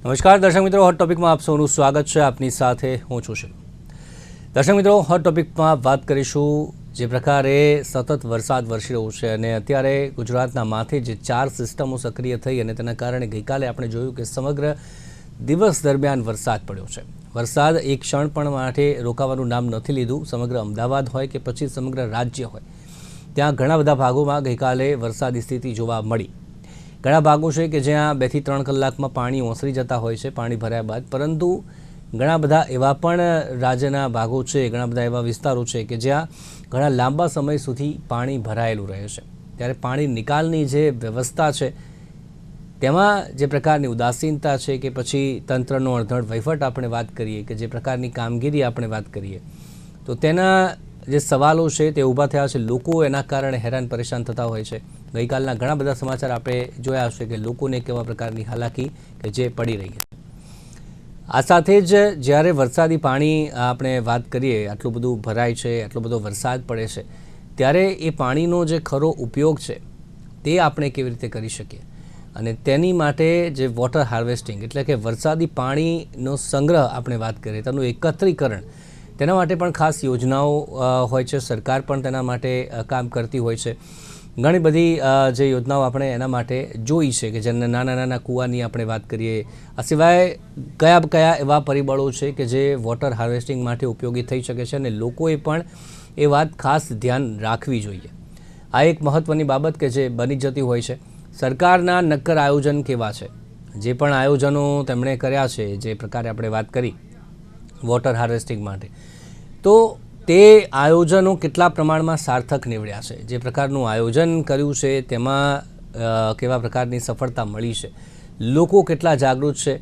નમસ્કાર, દર્શક મિત્રો હોટ ટોપિકમાં આપ સૌનું સ્વાગત છે. આપની સાથે હું છું શિવ દર્શક મિત્રો હોટ ટોપિકમાં વાત કરીશું જે પ્રકારે સતત વરસાદ વરસી રહ્યો છે અને અત્યારે ગુજરાતના માથે જે ચાર સિસ્ટમો સક્રિય થઈ અને તેના કારણે ગઈકાલે આપણે જોયું કે સમગ્ર દિવસ દરમિયાન વરસાદ પડ્યો છે. વરસાદ એક ક્ષણ પણ માટે રોકાવાનું નામ નથી લીધું. સમગ્ર અમદાવાદ હોય કે પછી સમગ્ર રાજ્ય હોય, ત્યાં ઘણા બધા ભાગોમાં ગઈકાલે વરસાદી સ્થિતિ જોવા મળી. ઘણા ભાગો છે કે જ્યાં બેથી ત્રણ કલાકમાં પાણી ઓસરી જતા હોય છે, પાણી ભર્યા બાદ. પરંતુ ઘણા બધા એવા પણ રાજ્યના ભાગો છે, ઘણા બધા એવા વિસ્તારો છે કે જ્યાં ઘણા લાંબા સમય સુધી પાણી ભરાયેલું રહે છે. ત્યારે પાણી નિકાલની જે વ્યવસ્થા છે, તેમાં જે પ્રકારની ઉદાસીનતા છે કે પછી તંત્રનો અડધડ વહીવટ આપણે વાત કરીએ કે જે પ્રકારની કામગીરી આપણે વાત કરીએ, તો તેના જે સવાલો છે તે ઊભા થયા છે. લોકો એના કારણે હેરાન પરેશાન થતા હોય છે. ગઈકાલના ઘણા બધા સમાચાર આપણે જોયા હશે કે લોકોને કેવા પ્રકારની હાલાકી કે જે પડી રહી છે આ સાથે જ જ્યારે વરસાદી પાણી આપણે વાત કરીએ, આટલું બધું ભરાય છે, આટલો બધો વરસાદ પડે છે, ત્યારે એ પાણીનો જે ખરો ઉપયોગ છે, તે આપણે કેવી રીતે કરી શકીએ? અને તેની માટે જે વોટર હાર્વેસ્ટિંગ એટલે કે વરસાદી પાણીનો સંગ્રહ આપણે વાત કરીએ, તેનું એકત્રીકરણ, તેના માટે પણ ખાસ યોજનાઓ હોય છે. સરકાર પણ તેના માટે કામ કરતી હોય છે. ઘણી બધી જે યોજનાઓ આપણે એના માટે જોઈ છે કે જેને નાના નાના કૂવાની આપણે વાત કરીએ, આ સિવાય કયા કયા એવા પરિબળો છે કે જે વોટર હાર્વેસ્ટિંગ માટે ઉપયોગી થઈ શકે છે અને લોકોએ પણ એ વાત ખાસ ધ્યાન રાખવી જોઈએ. આ એક મહત્ત્વની બાબત કે જે બની જતી હોય છે. સરકારના નક્કર આયોજન કેવા છે? જે પણ આયોજનો તેમણે કર્યા છે, જે પ્રકારે આપણે વાત કરી, વોટર હાર્વેસ્ટિંગ માટે. તો તે આયોજનો કેટલા પ્રમાણમાં સાર્થક નીવડ્યા છે? જે પ્રકારનું આયોજન કર્યું છે, તેમાં કેવા પ્રકારની સફળતા મળી છે? લોકો કેટલા જાગૃત છે?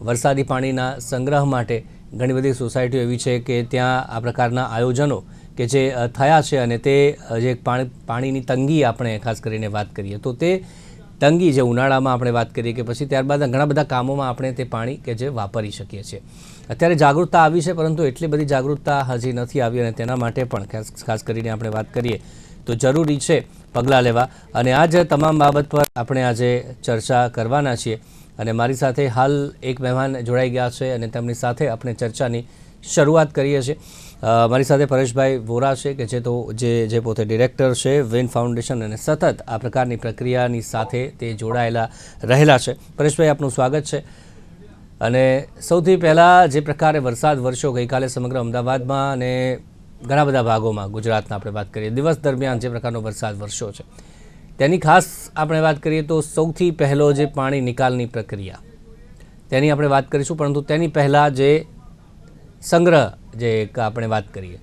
વરસાદી પાણીના સંગ્રહ માટે ઘણી બધી સોસાયટીઓ એવી છે કે ત્યાં આ પ્રકારના આયોજનો કે જે થયા છે અને તે જે પાણી, પાણીની તંગી આપણે ખાસ કરીને વાત કરીએ, તો તે તંગી જે ઉનાળામાં આપણે વાત કરીએ કે પછી ત્યારબાદ ઘણા બધા કામોમાં આપણે તે પાણી કે જે વાપરી શકીએ છીએ. અત્યારે જાગૃતતા આવી છે, પરંતુ એટલી બધી જાગૃતતા હજી નથી આવી અને તેના માટે પણ ખાસ કરીને આપણે વાત કરીએ તો જરૂરી છે પગલાં લેવા. અને આ જ તમામ બાબત પર આપણે આજે ચર્ચા કરવાના છીએ. અને મારી સાથે હાલ એક મહેમાન જોડાઈ ગયા છે અને તેમની સાથે આપણે ચર્ચાની શરૂઆત કરીએ છીએ. મારી સાથે પરેશભાઈ વોરા છે, કે જે તો જે જે પોતે ડિરેક્ટર છે, વિન ફાઉન્ડેશન અને સતત આ પ્રકારની પ્રક્રિયાની સાથે તે જોડાયેલા રહેલા છે. પરેશભાઈ, આપનું સ્વાગત છે. અને સૌથી પહેલાં જે પ્રકારે વરસાદ વરસ્યો ગઈકાલે સમગ્ર અમદાવાદમાં અને ઘણા બધા ભાગોમાં, ગુજરાતના આપણે વાત કરીએ, દિવસ દરમિયાન જે પ્રકારનો વરસાદ વરસ્યો છે. તેની ખાસ આપણે વાત કરીએ તો સૌથી પહેલો જે પાણી નિકાલની પ્રક્રિયા, તેની આપણે વાત કરીશું, પરંતુ તેની પહેલાં જે સંગ્રહ જે આપણે વાત કરીએ,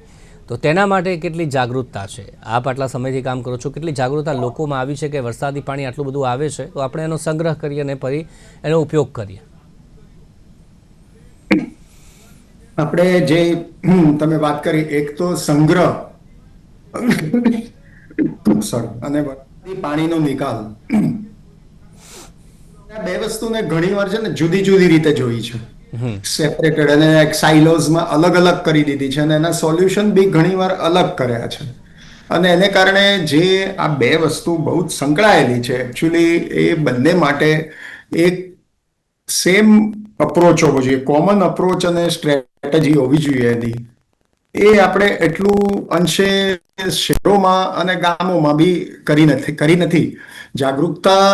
તો તેના માટે કેટલી જાગૃતતા છે? આપ આટલા સમયથી કામ કરો છો, કેટલી જાગૃતતા લોકોમાં આવી છે કે વરસાદી પાણી આટલું બધું આવે છે? તો આપણે એનો સંગ્રહ કરીએ અને ફરી એનો ઉપયોગ કરીએ. આપણે જે તમે વાત કરી એક તો સંગ્રહ અને પાણીનો નિકાલ. બે વસ્તુને ઘણી વાર છે ને જુદી જુદી રીતે જોઈ છે. સેપરેટેડ અને સાઇલોઝમાં અલગ અલગ કરી દીધી છે અને એના સોલ્યુશન બી ઘણીવાર અલગ કર્યા છે. અને એને કારણે જે આ બે વસ્તુ બહુ જ સંકળાયેલી છે એકચ્યુઅલી એ બંને માટે એક સેમ અપ્રોચ હોવો જોઈએ. કોમન અપ્રોચ અને સ્ટ્રેટેજી હોવી જોઈએ એની. એ આપણે એટલું અંશે શહેરોમાં અને ગામોમાં બી કરી નથી કરી નથી. જાગૃતતા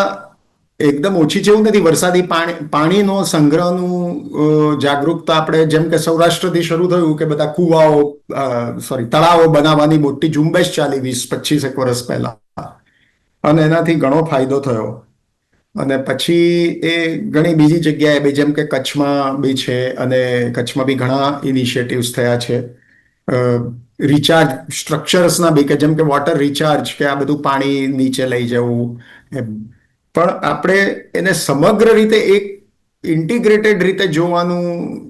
એકદમ ઓછી છે એવું નથી. વરસાદી પાણી, પાણીનો સંગ્રહનું જાગૃતતા આપણે જેમ કે સૌરાષ્ટ્રથી શરૂ થયું કે બધા કુવાઓ સોરી તળાવો બનાવવાની મોટી ઝુંબેશ ચાલી વીસ પચીસ એક વર્ષ પહેલા. અને એનાથી ઘણો ફાયદો થયો. અને પછી એ ઘણી બીજી જગ્યાએ બી, જેમ કે કચ્છમાં બી છે અને કચ્છમાં બી ઘણા ઇનિશિયેટિવ્સ થયા છે. રિચાર્જ સ્ટ્રક્ચર્સના બી કે જેમ કે વોટર રિચાર્જ કે આ બધું પાણી નીચે લઈ જવું એમ. પણ આપણે એને સમગ્ર રીતે એક ઇન્ટિગ્રેટેડ રીતે જોવાનું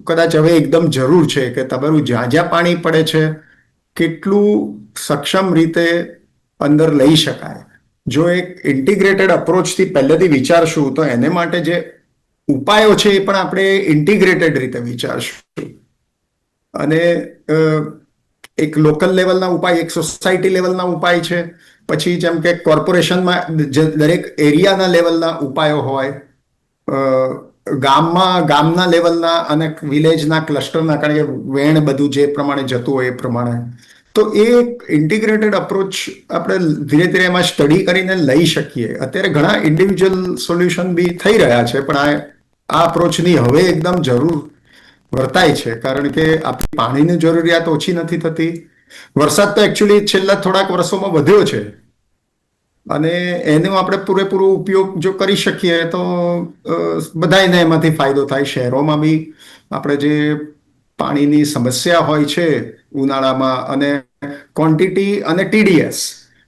કદાચ હવે એકદમ જરૂર છે કે તમારું જ્યાં જ્યાં પાણી પડે છે, કેટલું સક્ષમ રીતે અંદર લઈ શકાય. જો એક ઇન્ટિગ્રેટેડ અપ્રોચથી પહેલેથી વિચારશું, તો એને માટે જે ઉપાયો છે એ પણ આપણે ઇન્ટિગ્રેટેડ રીતે વિચારશું. અને એક લોકલ લેવલના ઉપાય, એક સોસાયટી લેવલના ઉપાય છે. પછી જેમ કે કોર્પોરેશનમાં દરેક એરિયાના લેવલના ઉપાયો હોય ગામમાં, ગામના લેવલના અને વિલેજના ક્લસ્ટરના, કારણ કે વેણ બધું જે પ્રમાણે જતું હોય એ પ્રમાણે. તો એ એક ઇન્ટિગ્રેટેડ અપ્રોચ આપણે ધીરે ધીરે એમાં સ્ટડી કરીને લઈ શકીએ. અત્યારે ઘણા ઇન્ડિવિજ્યુઅલ સોલ્યુશન બી થઈ રહ્યા છે, પણ આ આ અપ્રોચની હવે એકદમ જરૂર વર્તાય છે. કારણ કે આપણી પાણીની જરૂરિયાત ઓછી નથી થતી. વરસાદ તો એકચ્યુઅલી છેલ્લા થોડાક વર્ષોમાં વધ્યો છે. અને એનો આપણે પૂરેપૂરો ઉપયોગ જો કરી શકીએ તો બધાને એમાંથી ફાયદો થાય. શહેરોમાં બી આપણે જે પાણીની સમસ્યા હોય છે ઉનાળામાં અને ક્વોન્ટિટી અને ટીડીએસ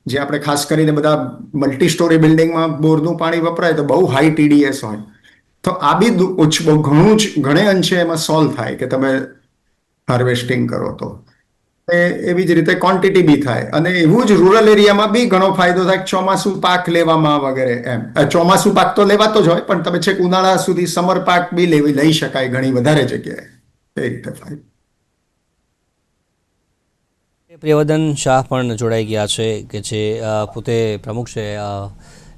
જે આપણે ખાસ કરીને બધા મલ્ટી સ્ટોરી બિલ્ડિંગમાં બોરનું પાણી વપરાય તો બહુ હાઈ ટીડીએસ હોય. તો આ બી ઘણું જ ઘણે અંશે એમાં સોલ્વ થાય કે તમે હાર્વેસ્ટિંગ કરો તો. એવી જ રીતે ક્વોન્ટિટી બી થાય. અને એવું જ રૂરલ એરિયામાં બી ઘણો ફાયદો થાય ચોમાસું પાક લેવામાં વગેરે એમ. ચોમાસું પાક તો લેવાતો જ હોય, પણ તમે છેક ઉનાળા સુધી સમર પાક બી લેવી લઈ શકાય ઘણી વધારે જગ્યાએ. પ્રિયવર્ધન શાહ પણ જોડાઈ ગયા છે કે જે પોતે પ્રમુખ છે.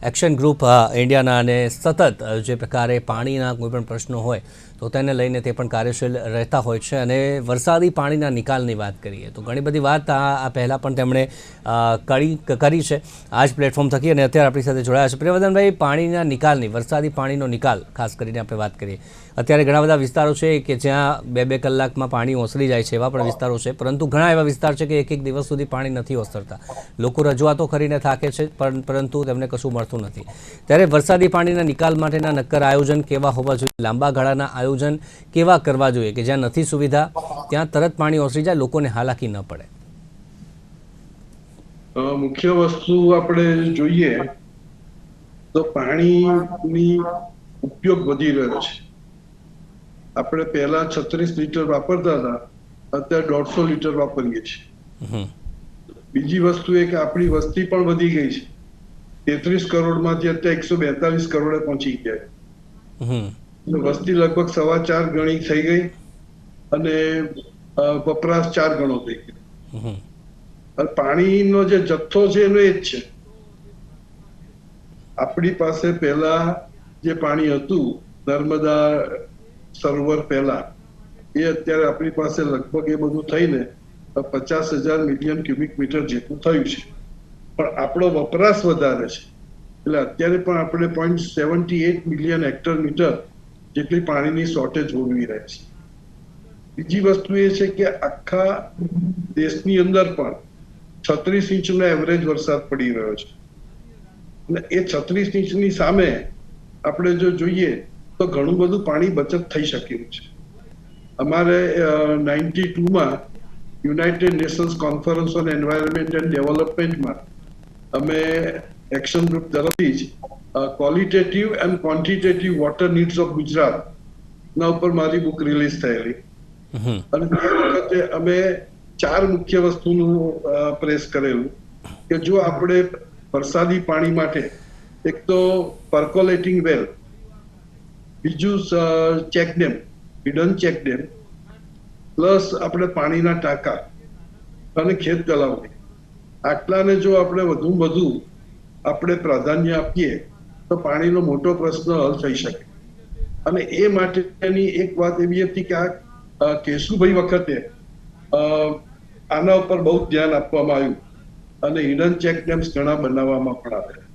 એક્શન ગ્રુપ ઇન્ડિયાના અને સતત જે પ્રકારે પાણીના કોઈ પણ પ્રશ્નો હોય તો તેને લઈને તે પણ કાર્યશીલ રહેતા હોય છે અને વરસાદી પાણીના નિકાલની વાત કરીએ તો ઘણી બધી વાત આ પહેલાં પણ તેમણે કરી કરી છે. આ જ પ્લેટફોર્મ થકી અને અત્યારે આપણી સાથે જોડાયા છે. પ્રિયવર્ધનભાઈ પાણીના નિકાલની, વરસાદી પાણીનો નિકાલ, ખાસ કરીને આપણે વાત કરીએ. અત્યારે ઘણા બધા વિસ્તારો છે કે જ્યાં બે બે કલાકમાં પાણી ઓસરી જાય છે એવા પણ વિસ્તારો છે. પરંતુ ઘણા એવા વિસ્તાર છે કે એક એક દિવસ સુધી પાણી નથી ઓસરતા. લોકો રજૂઆતો કરીને થાકે છે પરંતુ તેમને કશું મળતું નથી. ત્યારે વરસાદી પાણીના નિકાલ માટેના નક્કર આયોજન કેવા હોવા જોઈએ? લાંબા ગાળાના આયોજન કેવા કરવા જોઈએ કે જ્યાં નથી સુવિધા ત્યાં તરત પાણી ઓસરી જાય લોકોને હાલાકી ન પડે? મુખ્ય વસ્તુ આપણે જોઈએ તો પાણીની ઉપયોગ વધી રહ્યો છે. આપણે પહેલા છત્રીસ લીટર વાપરતા હતા અત્યારે દોઢસો લીટર વાપરીએ છીએ. બીજી વસ્તુ એ કે આપણી વસ્તી પણ વધી ગઈ છે. તેત્રીસ કરોડમાંથી અત્યારે એકસો બેતાલીસ કરોડે પહોંચી ગયા વસ્તી લગભગ સવા ચાર ગણી થઈ ગઈ અને વપરાશ ચાર ગણો થઈ ગયો. પાણીનો જે જથ્થો છે એનો એ જ છે. આપણી પાસે પહેલા જે પાણી હતું નર્મદા સરોવર પહેલા એ અત્યારે આપણી પાસે લગભગ એ બધું થઈને પચાસ હજાર મિલિયન ક્યુબિક મીટર જેટલું થયું છે. પણ આપણો વપરાશ વધારે છે. એટલે અત્યારે પણ આપણે point seventy eight million hectare metre જેટલી પાણીની શોર્ટેજ ભોગવી રહી છે. બીજી વસ્તુ એ છે કે આખા દેશની અંદર પણ છત્રીસ ઇંચનો એવરેજ વરસાદ પડી રહ્યો છે. અને એ છત્રીસ ઇંચની સામે આપણે જો જોઈએ તો ઘણું બધું પાણી બચત થઈ શક્યું છે. અમારે ninety ટુમાં United Nations conference on environment and ડેવલપમેન્ટમાં અમે એક્શન ગ્રુપ તરફથી જ qualitative and quantitative water needs of Gujarat ના ઉપર મારી બુક રિલીઝ થયેલી. અને તે વખતે અમે ચાર મુખ્ય વસ્તુનું પ્રેસ કરેલું કે જો આપણે વરસાદી પાણી માટે એક તો પર્કોલેટિંગ વેલ બીજું ચેકડેમ હિડન ચેકડેમ પ્લસ આપણે પાણીના ટાંકા અને ખેત તલાવની આટલાને જો આપણે વધુ વધુ આપણે પ્રાધાન્ય આપીએ તો પાણીનો મોટો પ્રશ્ન હલ થઈ શકે. અને એ માટેની એક વાત એવી હતી કે આ કેશુભાઈ વખતે આના ઉપર બહુ ધ્યાન આપવામાં આવ્યું. અને હિડન ચેક ડેમ્સ ઘણા બનાવવામાં પણ આવ્યા.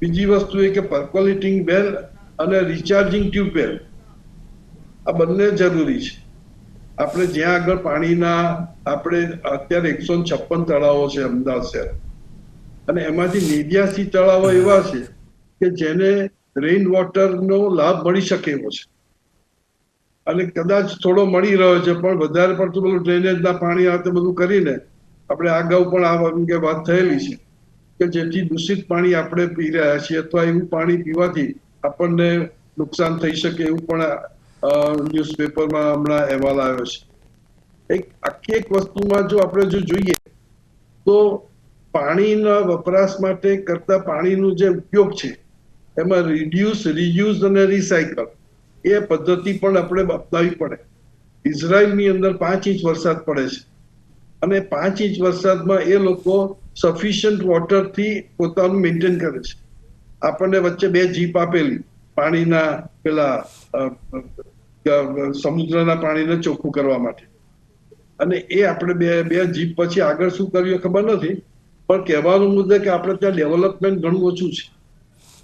બીજી વસ્તુ એ કે પર્કોલેટિંગ બેલ અને રિચાર્જિંગ ટ્યુબવેલ આ બંને જરૂરી છે. આપણે જ્યાં આગળ પાણીના, આપણે અત્યારે એકસો છપ્પન તળાવો છે અમદાવાદ શહેર અને એમાંથી નેવ્યાસી તળાવો એવા છે કે જેને રેઇન વોટરનો લાભ મળી શકે એવો છે. અને કદાચ થોડો મળી રહ્યો છે, પણ વધારે પડતું બધું ડ્રેનેજના પાણી આ બધું કરીને આપણે અગાઉ પણ આ અંગે વાત થયેલી છે કે જેથી દૂષિત પાણી આપણે પી રહ્યા છીએ અથવા એવું પાણી પીવાથી આપણને નુકસાન થઈ શકે એવું પણ ન્યૂઝપેપરમાં હમણાં અહેવાલ આવ્યો છે. એક આખી એક વસ્તુમાં જો આપણે જો જોઈએ તો પાણીના વપરાશ માટે કરતા પાણીનું જે ઉપયોગ છે, એમાં રિડ્યુસ રિયુઝ અને રિસાયકલ એ પદ્ધતિ પણ આપણે અપનાવી પડે. ઇઝરાયલની અંદર પાંચ ઇંચ વરસાદ પડે છે. અને પાંચ ઇંચ વરસાદમાં એ લોકો સફિશિયન્ટ વોટરથી પોતાનું મેન્ટેન કરે છે. આપણને વચ્ચે બે જીપ આપેલી, પાણીના પેલા સમુદ્રના પાણીને ચોખ્ખું કરવા માટે. અને એ આપણે બે બે જીપ પછી આગળ શું કર્યું ખબર નથી પણ કહેવાનો મુદ્દે કે આપણે ત્યાં ડેવલપમેન્ટ ઘણું ઓછું છે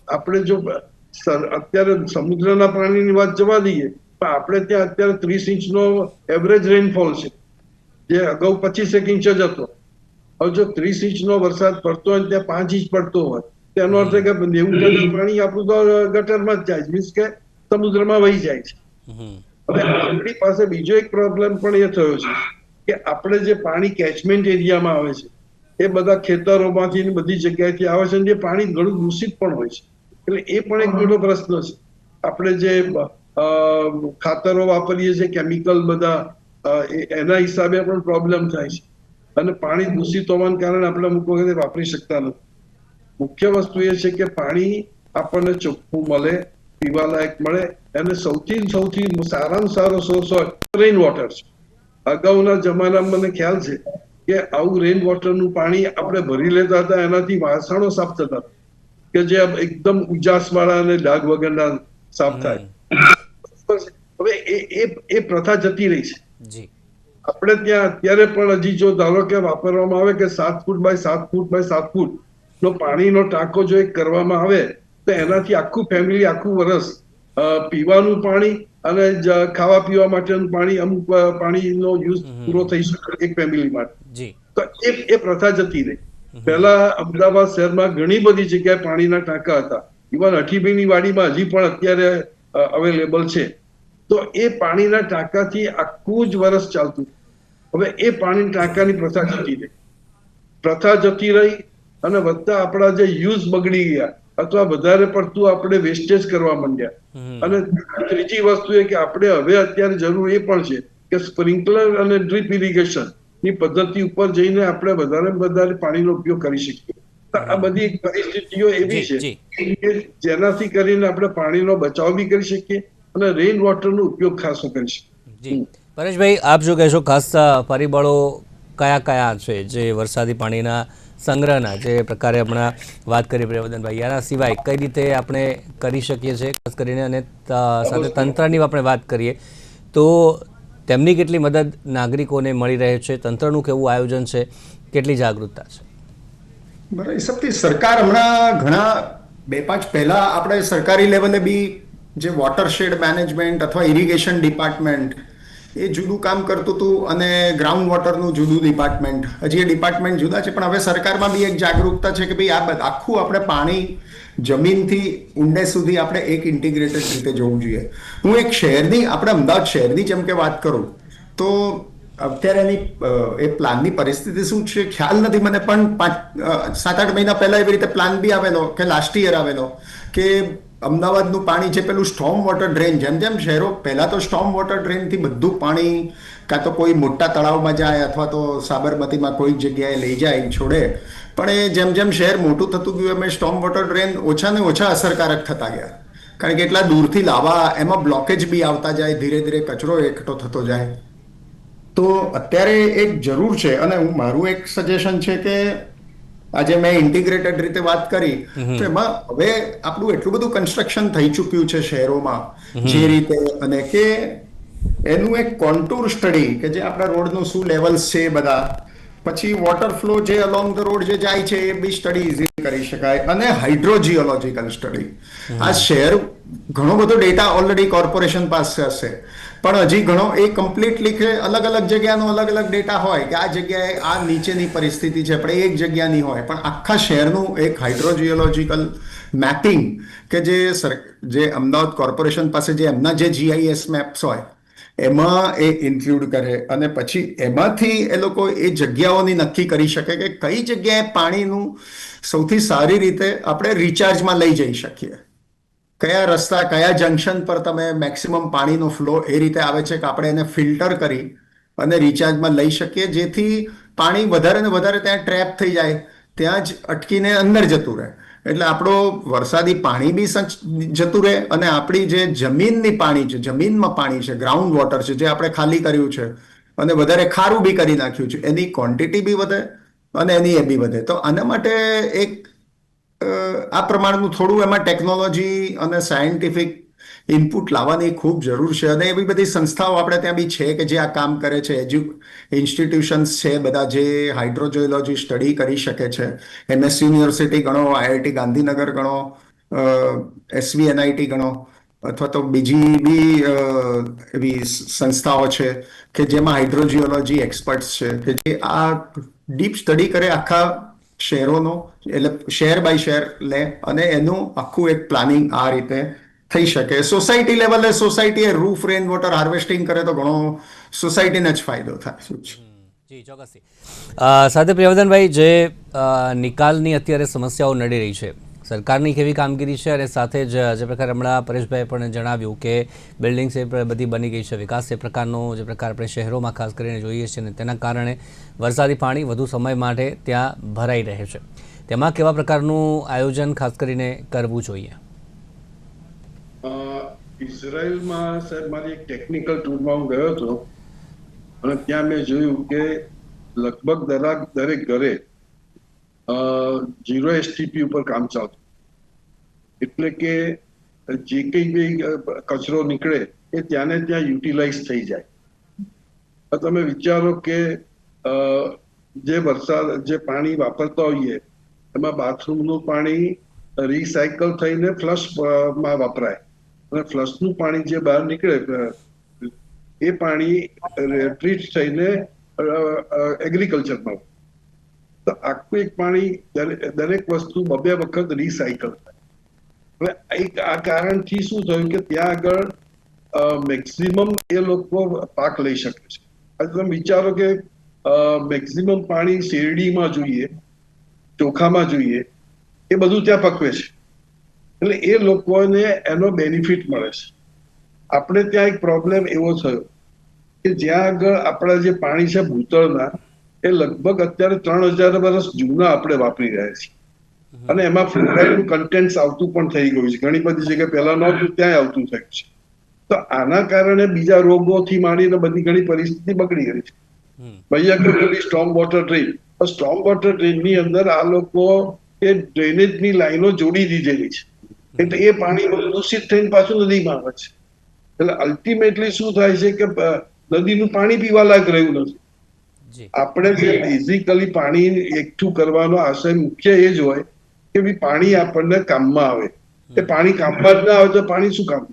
આપણે જો અત્યારે સમુદ્રના પાણીની વાત જવા દઈએ, પણ આપણે ત્યાં અત્યારે ત્રીસ ઇંચનો એવરેજ રેનફોલ છે, જે અગાઉ પચીસ એક ઇંચ જ હતો હવે જો ત્રીસ ઇંચનો વરસાદ પડતો હોય ત્યાં પાંચ ઇંચ પડતો હોય તેનો અર્થ કે નેવું ટકા પાણી આપણું તો ગટરમાં જ જાય છે મીન્સ કે સમુદ્રમાં વહી જાય છે. હવે આપણી પાસે બીજો એક પ્રોબ્લેમ પણ એ થયો છે કે આપણે જે પાણી કેચમેન્ટ એરિયામાં આવે છે એ બધા ખેતરોમાંથી બધી જગ્યાએથી આવે છે અને પાણી ઘણું દૂષિત પણ હોય છે. એટલે એ પણ એક મોટો પ્રશ્ન છે. આપણે જે ખાતરો વાપરીએ છીએ, કેમિકલ બધા એના હિસાબે પણ પ્રોબ્લેમ થાય છે. અને પાણી દૂષિત હોવાને કારણે આપણે અમુક વખતે વાપરી શકતા નથી. મુખ્ય વસ્તુ એ છે કે પાણી આપણને ચોખ્ખું મળે, પીવાલાયક મળે અને સૌથી સૌથી સારામાં સારો સોર્સ હોય રેઇન વોટર છે. અગાઉના જમાનામાં મને ખ્યાલ છે કે આવું રેન વોટરનું પાણી આપણે ભરી લેતા હતા એનાથી વાસણો સાફ થતા કે જે એકદમ ઉજાસ વાળા અને ડાઘ વગરના સાફ થાય. હવે એ એ પ્રથા જતી રહી છે. આપણે ત્યાં અત્યારે પણ હજી જો ધારો કે વાપરવામાં આવે કે સાત ફૂટ બાય સાત ફૂટ બાય સાત ફૂટ નો પાણીનો ટાંકો જો એક કરવામાં આવે તો એનાથી આખું ફેમિલી આખું વર્ષ પીવાનું પાણી અને ખાવા પીવા માટેનું પાણી અમુક પાણીનો યુઝ પૂરો થઈ શકે એક ફેમિલી માટે. તો એ એ પ્રથા જતી રહી. પહેલા અમદાવાદ શહેરમાં ઘણી બધી જગ્યાએ પાણીના ટાંકા હતા. ઇવન અઠીબીની વાડીમાં હજી પણ અત્યારે અવેલેબલ છે. તો એ પાણીના ટાંકાથી આખું જ વર્ષ ચાલતું. હવે એ પાણી ટાંકાની પ્રથા જતી રહી. પ્રથા જતી રહી અને વધતા આપણા જે યુઝ બગડી ગયા. અથવા વધારે પડતું આપણે વેસ્ટેજ કરવા માંડ્યા. અને ત્રીજી વસ્તુ એ કે આપણે હવે અત્યારે જરૂર એ પણ છે કે સ્પ્રિંકલર અને ડ્રીપ ઇરિગેશનની પદ્ધતિ ઉપર જઈને આપણે વધારે વધારે પાણીનો ઉપયોગ કરી શકીએ. આ બધી પરિસ્થિતિઓ એવી છે કે જેનાથી કરીને આપણે પાણીનો બચાવ બી કરી શકીએ અને રેઇન વોટરનો ઉપયોગ ખાસો કરી શકીએ. પરેશભાઈ આપ શું કહેશો ખાસ પરિબળો કયા કયા છે જે વરસાદી પાણીના સંગ્રહના જે પ્રકારે હમણાં વાત કરી પ્રબોધનભાઈ આના સિવાય કઈ રીતે આપણે કરી શકીએ છીએ? ખાસ કરીને અને સાથે તંત્રની આપણે વાત કરીએ તો તેમની કેટલી મદદ નાગરિકોને મળી રહે છે? તંત્રનું કેવું આયોજન છે? કેટલી જાગૃતતા છે? બરાબર હિસાબથી સરકાર હમણાં ઘણા બે પાંચ પહેલા આપણે સરકારી લેવલે બી જે વોટરશેડ મેનેજમેન્ટ અથવા ઇરિગેશન ડિપાર્ટમેન્ટ એ જુદું કામ કરતું હતું અને ગ્રાઉન્ડ વોટરનું જુદું ડિપાર્ટમેન્ટ હજી એ ડિપાર્ટમેન્ટ જુદા છે, પણ હવે સરકારમાં બી એક જાગૃતતા છે કે ભાઈ આ આખું આપણે પાણી જમીનથી ઊંડે સુધી આપણે એક ઇન્ટિગ્રેટેડ રીતે જોવું જોઈએ. હું એક શહેરની, આપણે અમદાવાદ શહેરની જેમ કે વાત કરું, તો અત્યારે એની એ પ્લાનની પરિસ્થિતિ શું છે ખ્યાલ નથી મને, પણ પાંચ સાત આઠ મહિના પહેલા એવી રીતે પ્લાન બી આવેલો કે લાસ્ટ યર આવેલો કે અમદાવાદનું પાણી છે પેલું સ્ટોમ વોટર ડ્રેન જેમ જેમ શહેરો, પહેલાં તો સ્ટોમ વોટર ડ્રેનથી બધું પાણી કાં તો કોઈ મોટા તળાવમાં જાય અથવા તો સાબરમતીમાં કોઈ જગ્યાએ લઈ જાય છોડે. પણ એ જેમ જેમ શહેર મોટું થતું ગયું, એમ સ્ટોમ વોટર ડ્રેન ઓછા ને ઓછા અસરકારક થતા ગયા. કારણ કે એટલા દૂરથી લાવવા એમાં બ્લોકેજ બી આવતા જાય, ધીરે ધીરે કચરો એકઠો થતો જાય. તો અત્યારે એક જરૂર છે, અને હું મારું એક સજેશન છે કે આજે મેં ઇન્ટિગ્રેટેડ રીતે વાત કરી તો એમાં હવે આપણું એટલું બધું કન્સ્ટ્રક્શન થઈ ચૂક્યું છે શહેરોમાં જે રીતે અને કે એનું એક કોન્ટુર સ્ટડી કે જે આપણા રોડનું શું લેવલ્સ છે બધા પછી વોટર ફ્લો જે અલોંગ ધ રોડ જે જાય છે એ બી સ્ટડી ઇઝી કરી શકાય અને હાઇડ્રોજીઓલોજીકલ સ્ટડી આ શહેર ઘણો બધો ડેટા ઓલરેડી કોર્પોરેશન પાસે હશે. પણ હજી ઘણો એ કમ્પ્લીટલી કે અલગ અલગ જગ્યાનો અલગ અલગ ડેટા હોય કે આ જગ્યાએ આ નીચેની પરિસ્થિતિ છે, પણ એક જગ્યાની હોય. પણ આખા શહેરનું એક હાઇડ્રોજીઓલોજીકલ મેપિંગ કે જે સર, જે અમદાવાદ કોર્પોરેશન પાસે જે એમના જે જીઆઈએસ મેપ્સ હોય, એમાં એ ઇન્ક્લુડ કરે અને પછી એમાંથી એ લોકો એ જગ્યાઓની નક્કી કરી શકે કે કઈ જગ્યાએ પાણીનું સૌથી સારી રીતે આપણે રિચાર્જમાં લઈ જઈ શકીએ. કયા રસ્તા, કયા જંકશન પર તમે મેક્સિમમ પાણીનો ફ્લો એ રીતે આવે છે કે આપણે એને ફિલ્ટર કરી અને રિચાર્જમાં લઈ શકીએ, જેથી પાણી વધારે ને વધારે ત્યાં ટ્રેપ થઈ જાય, ત્યાં જ અટકીને અંદર જતું રહે. એટલે આપણો વરસાદી પાણી બી જતું રહે અને આપણી જે જમીનની પાણી છે, જમીનમાં પાણી છે ગ્રાઉન્ડ વોટર છે, જે આપણે ખાલી કર્યું છે અને વધારે ખારું બી કરી નાખ્યું છે, એની ક્વોન્ટિટી બી વધે અને એની એ બી વધે. તો આના માટે એક આ પ્રમાણનું થોડું એમાં ટેકનોલોજી અને સાયન્ટિફિક ઇનપુટ લાવવાની ખૂબ જરૂર છે. અને એવી બધી સંસ્થાઓ આપણે ત્યાં બી છે કે જે આ કામ કરે છે. એજ્યુ ઇન્સ્ટિટ્યુશન્સ છે, બધા જે હાઇડ્રોજિયોલોજી સ્ટડી કરી શકે છે. એમએસ યુનિવર્સિટી ગણો આઈઆઈટી ગાંધીનગર ગણો એસવી એનઆઈટી ગણો, અથવા તો બીજી બી એવી સંસ્થાઓ છે કે જેમાં હાઇડ્રોજિયોલોજી એક્સપર્ટ્સ છે. કે જે આ ડીપ સ્ટડી કરે, આખા શહેરોનો એટલે શેર બાય શેર લે, અને એનું આખું એક પ્લાનિંગ આ રીતે થઈ શકે. સોસાયટી લેવલે સોસાયટીએ રૂફ રેન વોટર હાર્વેસ્ટિંગ કરે તો ઘણો સોસાયટીને જ ફાયદો થાય. જી, ચોક્કસથી. સાથે પ્રિયવર્ધનભાઈ જે નિકાલની અત્યારે સમસ્યાઓ નડી રહી છે સરકારની કેવી કામગીરી છે અને સાથે જ જે પ્રકારે હમણાં પરેશભાઈ પણ જણાવ્યું કે બિલ્ડિંગ્સ એ બધી બની ગઈ છે, વિકાસ એ પ્રકારનો, જે પ્રકાર આપણે શહેરોમાં ખાસ કરીને જોઈએ છીએ અને તેના કારણે વરસાદી પાણી વધુ સમય માટે ત્યાં ભરાઈ રહે છે. તેમાં કેવા પ્રકારનું આયોજન ખાસ કરીને કરવું જોઈએ? ઇઝરાયલમાં સાહેબ મારી એક ટેકનિકલ ટૂરમાં હું ગયો હતો અને ત્યાં મેં જોયું કે લગભગ દરેક દરેક ઘરે જીરો એસટીપી ઉપર કામ ચાલતું. એટલે કે, જે કંઈ બી કચરો નીકળે, એ ત્યાં ને ત્યાં યુટિલાઇઝ થઈ જાય. તમે વિચારો કે જે વરસાદ, જે પાણી વાપરતા હોઈએ, એમાં બાથરૂમનું પાણી રિસાયકલ થઈને ફ્લશમાં વપરાય. અને ફ્લશનું પાણી જે બહાર નીકળે એ પાણી ટ્રીટ થઈને એગ્રીકલ્ચરમાં તો આખું એક પાણી દરે- દરેક વસ્તુ બબે વખત રિસાયકલ થાય. એક આ કારણથી શું થયું કે ત્યાં આગળ મેક્સિમમ એ લોકો પાક લઈ શકે છે. તમે વિચારો કે મેક્સિમમ પાણી શેરડીમાં જોઈએ, ચોખામાં જોઈએ, એ બધું ત્યાં પકવે છે. એટલે એ લોકોને એનો બેનિફિટ મળે છે. આપણે ત્યાં એક પ્રોબ્લેમ એવો થયો કે જ્યાં આગળ આપણા જે પાણી છે ભૂતળના એ લગભગ અત્યારે ત્રણ હજાર વર્ષ જૂના આપણે વાપરી રહ્યા છીએ. અને એમાં ફ્લોરાઇડનું કન્ટેન્ટ આવતું પણ થઈ ગયું છે. ઘણી બધી જગ્યાએ પહેલા નહોતું ત્યાં આવતું થયું છે. તો આના કારણે બીજા રોગોથી માંડીને બધી ઘણી પરિસ્થિતિ બગડી ગઈ છે. પેલી strong water drain strong water ડ્રેનની અંદર આ લોકો એ ડ્રેનેજની લાઈનો જોડી દીધેલી છે. એટલે એ પાણી દૂષિત થઈને પાછું નદીમાં આવે છે. એટલે અલ્ટિમેટલી શું થાય છે કે નદીનું પાણી પીવા લાયક રહ્યું નથી. આપણે જે બેઝિકલી પાણી એકઠું કરવાનો આશય મુખ્ય એ જ હોય કે ભઈ પાણી આપણને કામમાં આવે. એ પાણી કામમાં જ ના આવે તો પાણી શું કામ?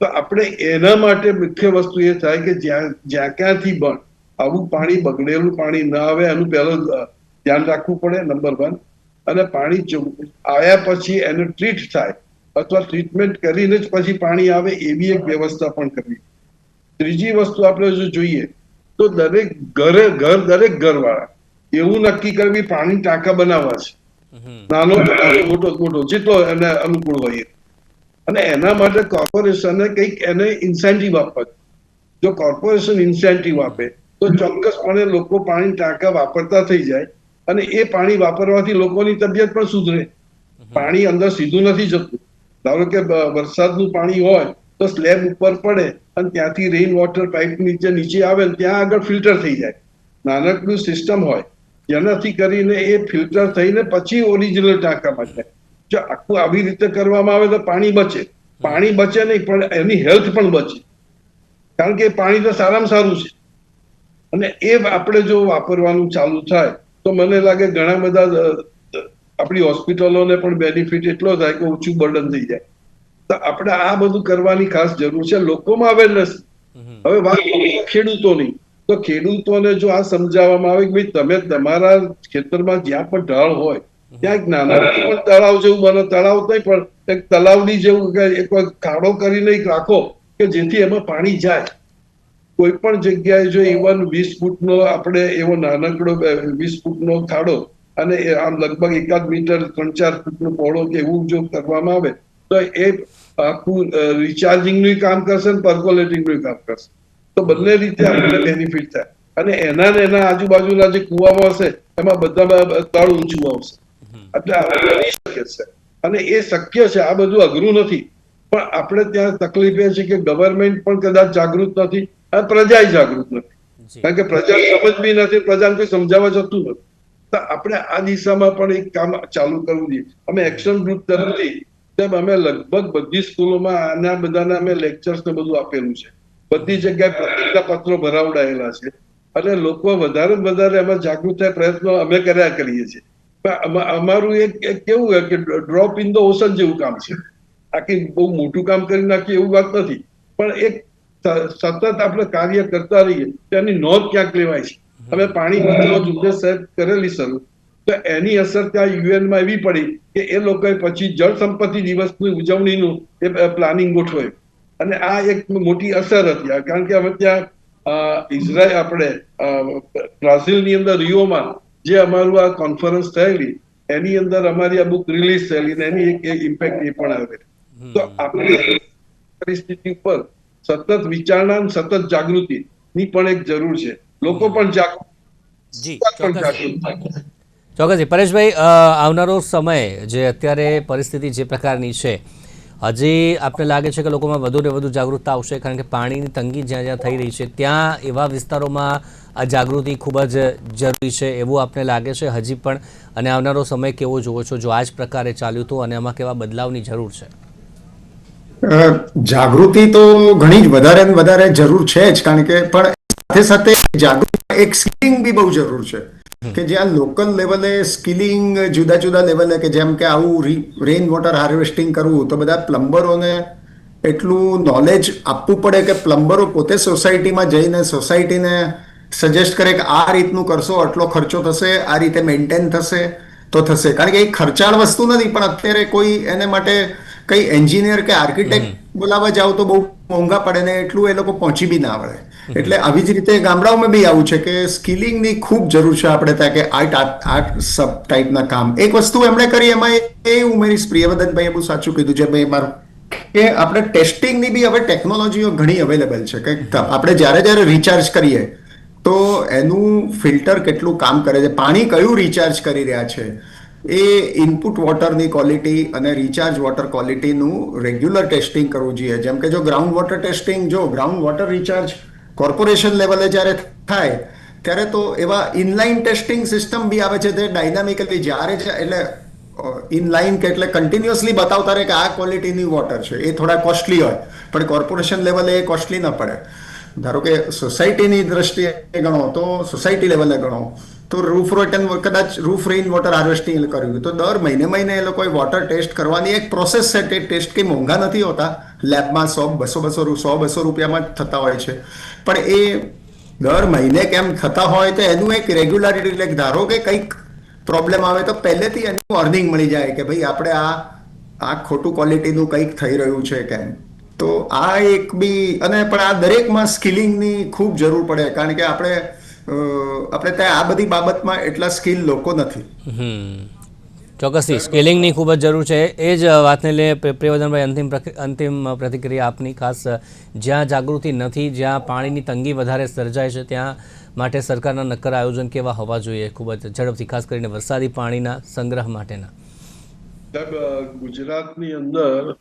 તો આપણે એના માટે મુખ્ય વસ્તુ એ થાય કે જ્યાં જ્યાં ક્યાંથી પણ આવું પાણી બગડેલું પાણી ના આવે એનું પહેલું ધ્યાન રાખવું પડે નંબર વન અને પાણી આવ્યા પછી એને ટ્રીટ થાય અથવા ટ્રીટમેન્ટ કરીને જ પછી પાણી આવે એવી એક વ્યવસ્થા પણ કરવી. ત્રીજી વસ્તુ આપણે જો જોઈએ તો દરેક ઘરે ઘર દરેક ઘરવાળા એવું નક્કી કરવી પાણી ટાંકા બનાવવા છે. નાનો મોટો મોટો જેટલો એને અનુકૂળ હોય. અને એના માટે કોર્પોરેશને કંઈક એને ઇન્સેન્ટિવ આપવા જો કોર્પોરેશન ઇન્સેન્ટિવ આપે તો ચોક્કસપણે લોકો પાણી ટાંકા વાપરતા થઈ જાય અને એ પાણી વાપરવાથી લોકોની તબિયત પણ સુધરે. પાણી અંદર સીધું નથી જતું. ધારો કે વરસાદનું પાણી હોય તો સ્લેબ ઉપર પડે અને ત્યાંથી રેઇન વોટર પાઇપ નીચે નીચે આવે ને ત્યાં આગળ ફિલ્ટર થઈ જાય. નાનકડું સિસ્ટમ હોય. જેનાથી કરીને એ ફિલ્ટર થઈને પછી ઓરિજિનલ ટાંકામાં જાય. જો આખું આવી રીતે કરવામાં આવે તો પાણી બચે. પાણી બચે નહીં, પણ એની હેલ્થ પણ બચે. કારણ કે પાણી તો સારામાં સારું છે. અને એ આપણે જો વાપરવાનું ચાલુ થાય, તો મને લાગે ઘણા બધા આપણી હોસ્પિટલોને પણ બેનિફિટ એટલો થાય કે ઓછું બર્ડન થઈ જાય. તો આપણે આ બધું કરવાની ખાસ જરૂર છે. લોકોમાં અવેરનેસ હવે વાત ખેડૂતોની. તો ખેડૂતોને જો આ સમજાવવામાં આવે કે ભાઈ તમે તમારા ખેતરમાં જ્યાં પણ ઢાળ હોય ત્યાં એક નાના પણ તળાવ જેવું બને. તળાવ નહીં પણ એક તળાવની જેવું એક ખાડો કરીને રાખો કે જેથી એમાં પાણી જાય. કોઈ પણ જગ્યાએ જો ઇવન વીસ ફૂટનો આપણે એવો નાનકડો વીસ ફૂટનો ખાડો અને આમ લગભગ એકાદ મીટર ત્રણ ચાર ફૂટનો પહોળો કે એવું જો કરવામાં આવે તો એ આખું રિચાર્જિંગનું કામ કરશે ને પર્કોલેટિંગનું કામ કરશે. તો બંને રીતે આપણને બેનિફિટ થાય. અને એના ને એના આજુબાજુના જે કુવાઓ હશે એમાં બધા તળ ઊંચું આવશે. એટલે બની શકે છે અને એ શક્ય છે આ બધું અઘરું નથી. પણ આપણે ત્યાં તકલીફ એ છે કે ગવર્મેન્ટ પણ કદાચ જાગૃત નથી અને પ્રજા જાગૃત નથી. કારણ કે પ્રજા સમજ બી નથી પ્રજાને કોઈ સમજાવવા જતું નથી. તો આપણે આ દિશામાં પણ એક કામ ચાલુ કરવું જોઈએ. અમે એક્શન ગ્રુપ તરફથી તેમ અમે લગભગ બધી સ્કૂલોમાં આના બધાના અમે લેક્ચર્સ ને બધું આપેલું છે. બધી જગ્યાએ પ્રતિજ્ઞા પત્રો ભરાવડાયેલા છે. અને લોકો વધારે વધારે એમાં જાગૃત થાય પ્રયત્નો અમે કર્યા કરીએ છીએ. અમારું એક કેવું હોય કે ડ્રોપ ઇન ધ ઓશન જેવું કામ છે. આખી બહુ મોટું કામ કરી નાખીએ એવું વાત નથી. પણ એક સતત આપણે કાર્ય કરતા રહીએ તેની નોંધ ક્યાંક લેવાય છે. અમે પાણી ઝુંબેશ સાહેબ કરેલી શરૂ તો એની અસર ત્યાં યુએનમાં એવી પડી કે એ લોકોએ પછી જળ સંપત્તિ દિવસની ઉજવણીનું એ પ્લાનિંગ ગોઠવાયું. અને આ એક મોટી અસર હતી. કારણ કે હવે ત્યાં ઇઝરાયલ આપણે બ્રાઝિલની અંદર રિયોમાં જે અમારું આ કોન્ફરન્સ થયેલી એની અંદર અમારી આ બુક રિલીઝ થયેલી ને એની એક ઇમ્પેક્ટ એ પણ આવે. તો આપણે પરિસ્થિતિ ઉપર સતત વિચારણા સતત જાગૃતિ ની પણ એક જરૂર છે. લોકો પણ જાગૃત જી પણ જાગૃત. ચોક્કસથી. પરેશભાઈ આવનારો સમય જે અત્યારે પરિસ્થિતિ જે પ્રકારની છે, હજી આપને લાગે છે કે લોકોમાં વધુ ને વધુ જાગૃતતા આવશે? કારણ કે પાણીની તંગી જ્યાં જ્યાં થઈ રહી છે, ત્યાં એવા વિસ્તારોમાં આ જાગૃતિ ખૂબ જ જરૂરી છે એવું આપને લાગે છે હજી પણ? અને આવનારો સમય કેવો જોવો છો? જો આ જ પ્રકારે ચાલ્યું હતું અને આમાં કેવા બદલાવની જરૂર છે? જાગૃતિ તો ઘણી જ વધારે વધારે જરૂર છે જ, કારણ કે પણ સાથે સાથે જાગૃતિ, એક સ્કિલિંગ બી બહુ જરૂર છે. કે જ્યાં લોકલ લેવલે સ્કિલિંગ જુદા જુદા લેવલે કે જેમ કે આવું રેઇન વોટર હાર્વેસ્ટિંગ કરવું તો બધા પ્લમ્બરોને એટલું નોલેજ આપવું પડે કે પ્લમ્બરો પોતે સોસાયટીમાં જઈને સોસાયટીને સજેસ્ટ કરે કે આ રીતનું કરશો આટલો ખર્ચો થશે આ રીતે મેન્ટેન થશે તો થશે. કારણ કે એ ખર્ચાળ વસ્તુ નથી પણ અત્યારે કોઈ એને માટે કઈ એન્જિનિયર કે આર્કિટેક્ટ બોલાવવા જાવ તો બહુ મોંઘા પડે ને એટલું એ લોકો પહોંચી બી ના વળે. એટલે આવી જ રીતે ગામડાઓમાં બી આવું છે કે સ્કિલિંગની ખૂબ જરૂર છે આપણે ત્યાં કે આર્ટ આર્ટ સબ ટાઈપના કામ. એક વસ્તુ એમણે કરી, એમાં એ ઉમેરીશ પ્રિયવદનભાઈએ બહુ સાચું કીધું છે ભાઈ મારું કે આપણે ટેસ્ટિંગની બી હવે ટેકનોલોજીઓ ઘણી અવેલેબલ છે. કે આપણે જ્યારે જ્યારે રિચાર્જ કરીએ, તો એનું ફિલ્ટર કેટલું કામ કરે છે, પાણી કયું રિચાર્જ કરી રહ્યા છે, એ ઇનપુટ વોટરની ક્વોલિટી અને રિચાર્જ વોટર ક્વોલિટીનું રેગ્યુલર ટેસ્ટિંગ કરવું જોઈએ. જેમ કે જો ગ્રાઉન્ડ વોટર ટેસ્ટિંગ જો ગ્રાઉન્ડ વોટર રિચાર્જ કોર્પોરેશન લેવલે જ્યારે થાય, ત્યારે તો એવા ઇનલાઇન ટેસ્ટિંગ સિસ્ટમ બી આવે છે તે ડાયનામિકલી જ્યારે છે, એટલે ઇનલાઇન કે એટલે કન્ટિન્યુઅસલી બતાવતા રહે કે આ ક્વોલિટીની વોટર છે, એ થોડા કોસ્ટલી હોય. પણ કોર્પોરેશન લેવલે એ કોસ્ટલી ન પડે. ધારો કે સોસાયટીની દ્રષ્ટિએ ગણો તો સોસાયટી લેવલે ગણો. તો રૂફ રોટન કદાચ રૂફ રેઇન વોટર હાર્વેસ્ટિંગ કર્યું તો દર મહિને મહિને એ લોકોએ વોટર ટેસ્ટ કરવાની એક પ્રોસેસ છે તે ટેસ્ટ કંઈ મોંઘા નથી હોતા. લેબમાં સો બસો બસો સો બસો રૂપિયામાં થતા હોય છે. પણ એ દર મહિને કેમ થતા હોય તો એનું એક રેગ્યુલારિટી એટલે ધારો કે કંઈક પ્રોબ્લેમ આવે તો પહેલેથી એનું અર્નિંગ મળી જાય કે ભાઈ આપણે આ આ ખોટું ક્વોલિટીનું કંઈક થઈ રહ્યું છે કેમ. તો આ એક બી અને પણ આ દરેકમાં સ્કિલિંગની ખૂબ જરૂર પડે. કારણ કે આપણે આપણે ત્યાં આ બધી બાબતમાં એટલા સ્કિલ લોકો નથી. ચોક્કસથી સ્કેલિંગની ખૂબ જ જરૂર છે. એ જ વાતને લઈને પ્રિ- પ્રિયવર્ધનભાઈ અંતિમ અંતિમ પ્રતિક્રિયા આપની. ખાસ જ્યાં જાગૃતિ નથી જ્યાં પાણીની તંગી વધારે સર્જાય છે ત્યાં માટે સરકારના નક્કર આયોજન કેવા હોવા જોઈએ ખૂબ જ ઝડપથી ખાસ કરીને વરસાદી પાણીના સંગ્રહ માટેના. સાહેબ ગુજરાતની અંદર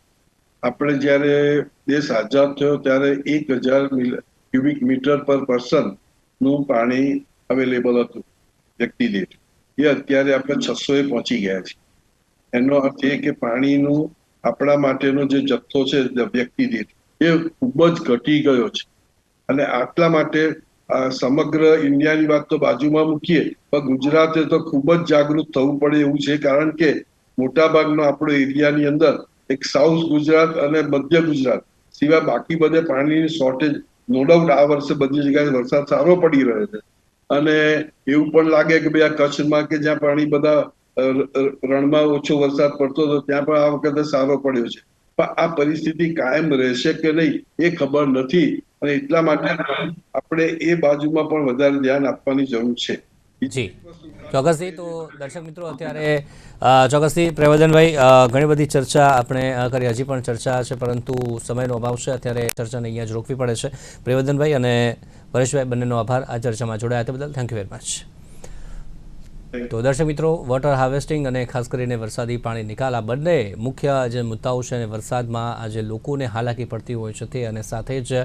આપણે જ્યારે દેશ આઝાદ થયો ત્યારે એક હજાર ક્યુબિક મીટર પર પર્સન નું પાણી અવેલેબલ હતું વ્યક્તિ દીઠ એ અત્યારે આપણે છસો એ પહોંચી ગયા છે એનો અર્થ એ કે પાણીનું આપણા માટેનો જે જથ્થો છે વ્યક્તિ દીઠ એ ખૂબ જ ઘટી ગયો છે. અને આટલા માટે સમગ્ર ઇન્ડિયાની વાત તો બાજુમાં મૂકીએ, પણ ગુજરાતે તો ખૂબ જ જાગૃત થવું પડે એવું છે, કારણ કે મોટાભાગનો આપણો એરિયાની અંદર એક સાઉથ ગુજરાત અને મધ્ય ગુજરાત સિવાય બાકી બધે પાણીની શોર્ટેજ નો ડાઉટ આ વર્ષે બધી જગ્યાએ વરસાદ સારો પડી રહ્યો છે. અને એવું પણ લાગે કે ભાઈ આ કચ્છમાં કે જ્યાં પાણી બધા રણમાં ઓછો વરસાદ પડતો હતો, ત્યાં પણ આ વખતે સારો પડ્યો છે. પણ આ પરિસ્થિતિ કાયમ રહેશે કે નહીં એ ખબર નથી. અને એટલા માટે આપણે એ બાજુમાં પણ વધારે ધ્યાન આપવાની જરૂર છે. જી. ચોક્કસથી તો દર્શક મિત્રો, અત્યારે ચોક્કસથી પ્રવર્ધનભાઈ ઘણી બધી ચર્ચા આપણે કરી. હજી પણ ચર્ચા છે, પરંતુ સમયનો અભાવ છે. અત્યારે ચર્ચાને અહીંયા જ રોકવી પડે છે. પ્રવર્ધનભાઈ અને પરેશભાઈ બંનેનો આભાર. આ ચર્ચામાં જોડાયા હતા બદલ થેન્ક યુ વેરી મચ. તો દર્શક મિત્રો વોટર હાર્વેસ્ટિંગ અને ખાસ કરીને વરસાદી પાણી નિકાલ આ બંને મુખ્ય જે મુદ્દાઓ છે અને વરસાદમાં આજે લોકોને હાલાકી પડતી હોય છે તે અને સાથે જ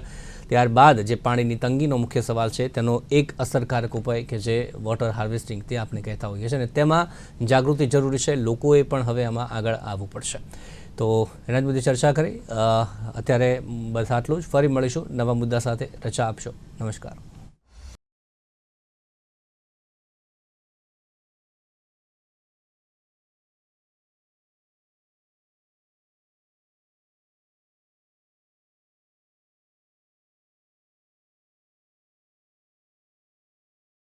ત્યારબાદ જે પાણીની તંગીનો મુખ્ય સવાલ છે તેનો એક અસરકારક ઉપાય કે જે વોટર હાર્વેસ્ટિંગ તે આપણે કહેતા હોઈએ છીએ અને તેમાં જાગૃતિ જરૂરી છે. લોકોએ પણ હવે આમાં આગળ આવવું પડશે. તો એના જ બધી ચર્ચા કરી. અત્યારે બસ આટલું જ. ફરી મળીશું. નવા મુદ્દા સાથે રજા આપશો. નમસ્કાર.